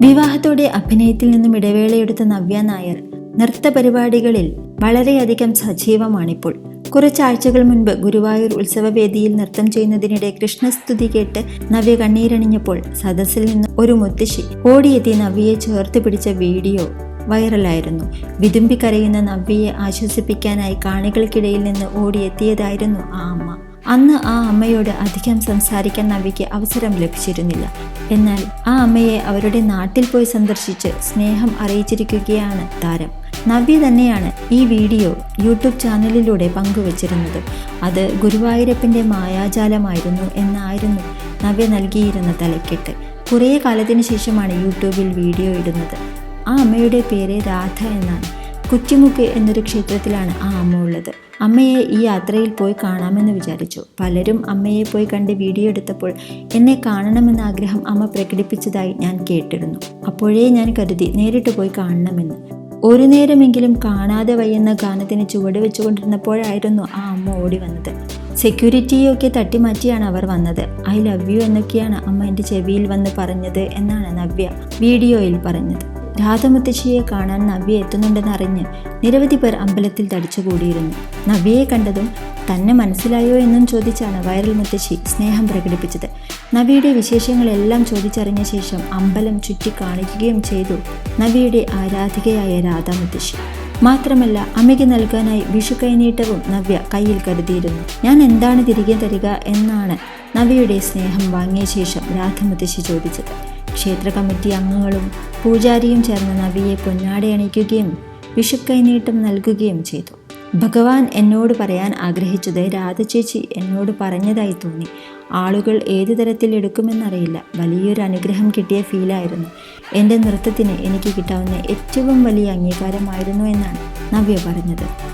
വിവാഹത്തോടെ അഭിനയത്തിൽ നിന്നും ഇടവേളയെടുത്ത നവ്യ നായർ നൃത്ത പരിപാടികളിൽ വളരെയധികം സജീവമാണിപ്പോൾ. കുറച്ചാഴ്ചകൾ മുൻപ് ഗുരുവായൂർ ഉത്സവവേദിയിൽ നൃത്തം ചെയ്യുന്നതിനിടെ കൃഷ്ണസ്തുതി കേട്ട് നവ്യ കണ്ണീരണിഞ്ഞപ്പോൾ സദസ്സിൽ നിന്ന് ഒരു മുത്തശ്ശി ഓടിയെത്തി നവ്യയെ ചേർത്ത് പിടിച്ച വീഡിയോ വൈറലായിരുന്നു. വിതുമ്പി കരയുന്ന നവ്യയെ ആശ്വസിപ്പിക്കാനായി കാണികൾക്കിടയിൽ നിന്ന് ഓടിയെത്തിയതായിരുന്നു ആ അമ്മ. അന്ന് ആ അമ്മയോട് അധികം സംസാരിക്കാൻ നവ്യയ്ക്ക് അവസരം ലഭിച്ചിരുന്നില്ല. എന്നാൽ ആ അമ്മയെ അവരുടെ നാട്ടിൽ പോയി സന്ദർശിച്ച് സ്നേഹം അറിയിച്ചിരിക്കുകയാണ് താരം. നവ്യ തന്നെയാണ് ഈ വീഡിയോ യൂട്യൂബ് ചാനലിലൂടെ പങ്കുവച്ചിരുന്നത്. അത് ഗുരുവായൂരപ്പന്റെ മായാജാലമായിരുന്നു എന്നായിരുന്നു നവ്യ നൽകിയിരുന്ന തലക്കെട്ട്. കുറേ കാലത്തിന് ശേഷമാണ് യൂട്യൂബിൽ വീഡിയോ ഇടുന്നത്. ആ അമ്മയുടെ പേര് രാധ എന്നാണ്. കുറ്റിമുക്ക് എന്നൊരു ക്ഷേത്രത്തിലാണ് ആ അമ്മ ഉള്ളത്. അമ്മയെ ഈ യാത്രയിൽ പോയി കാണാമെന്ന് വിചാരിച്ചു. പലരും അമ്മയെ പോയി കണ്ട് വീഡിയോ എടുത്തപ്പോൾ എന്നെ കാണണമെന്ന ആഗ്രഹം അമ്മ പ്രകടിപ്പിച്ചതായി ഞാൻ കേട്ടിരുന്നു. അപ്പോഴേ ഞാൻ കരുതി നേരിട്ട് പോയി കാണണമെന്ന്. ഒരു നേരമെങ്കിലും കാണാതെ വയ്യെന്ന ഗാനത്തിന് ചുവട് വെച്ചുകൊണ്ടിരുന്നപ്പോഴായിരുന്നു ആ അമ്മ ഓടി വന്നത്. സെക്യൂരിറ്റിയൊക്കെ തട്ടിമാറ്റിയാണ് അവർ വന്നത്. ഐ ലവ് യു എന്നൊക്കെയാണ് അമ്മ എന്റെ ചെവിയിൽ വന്ന് പറഞ്ഞത് എന്നാണ് നവ്യ വീഡിയോയിൽ പറഞ്ഞത്. രാധമുത്തശ്ശിയെ കാണാൻ നവ്യ എത്തുന്നുണ്ടെന്ന് അറിഞ്ഞ് നിരവധി പേർ അമ്പലത്തിൽ തടിച്ചുകൂടിയിരുന്നു നവ്യയെ കണ്ടതും തന്നെ മനസ്സിലായോ എന്നും ചോദിച്ചാണ് വൈറൽ മുത്തശ്ശി സ്നേഹം പ്രകടിപ്പിച്ചത്. നവിയുടെ വിശേഷങ്ങളെല്ലാം ചോദിച്ചറിഞ്ഞ ശേഷം അമ്പലം ചുറ്റി കാണിക്കുകയും ചെയ്തു നവിയുടെ ആരാധികയായ രാധാമുത്തശ്ശി. മാത്രമല്ല അമ്മയ്ക്ക് നൽകാനായി വിഷു കൈനീട്ടവും നവ്യ കയ്യിൽ കരുതിയിരുന്നു. ഞാൻ എന്താണ് തിരികെ തരിക എന്നാണ് നവിയുടെ സ്നേഹം വാങ്ങിയ ശേഷം രാധമുത്തശ്ശി ചോദിച്ചത്. ക്ഷേത്ര കമ്മിറ്റി അംഗങ്ങളും പൂജാരിയും ചേർന്ന് നവിയെ പൊന്നാടെ അണിയിക്കുകയും വിഷുക്കൈനീട്ടം നൽകുകയും ചെയ്തു. ഭഗവാൻ എന്നോട് പറയാൻ ആഗ്രഹിച്ചത് രാധചേച്ചി എന്നോട് പറഞ്ഞതായി തോന്നി. ആളുകൾ ഏതു തരത്തിൽ എടുക്കുമെന്നറിയില്ല. വലിയൊരു അനുഗ്രഹം കിട്ടിയ ഫീലായിരുന്നു. എന്റെ നൃത്തത്തിന് എനിക്ക് കിട്ടാവുന്ന ഏറ്റവും വലിയ അംഗീകാരമായിരുന്നു എന്നാണ് നവ്യ പറഞ്ഞത്.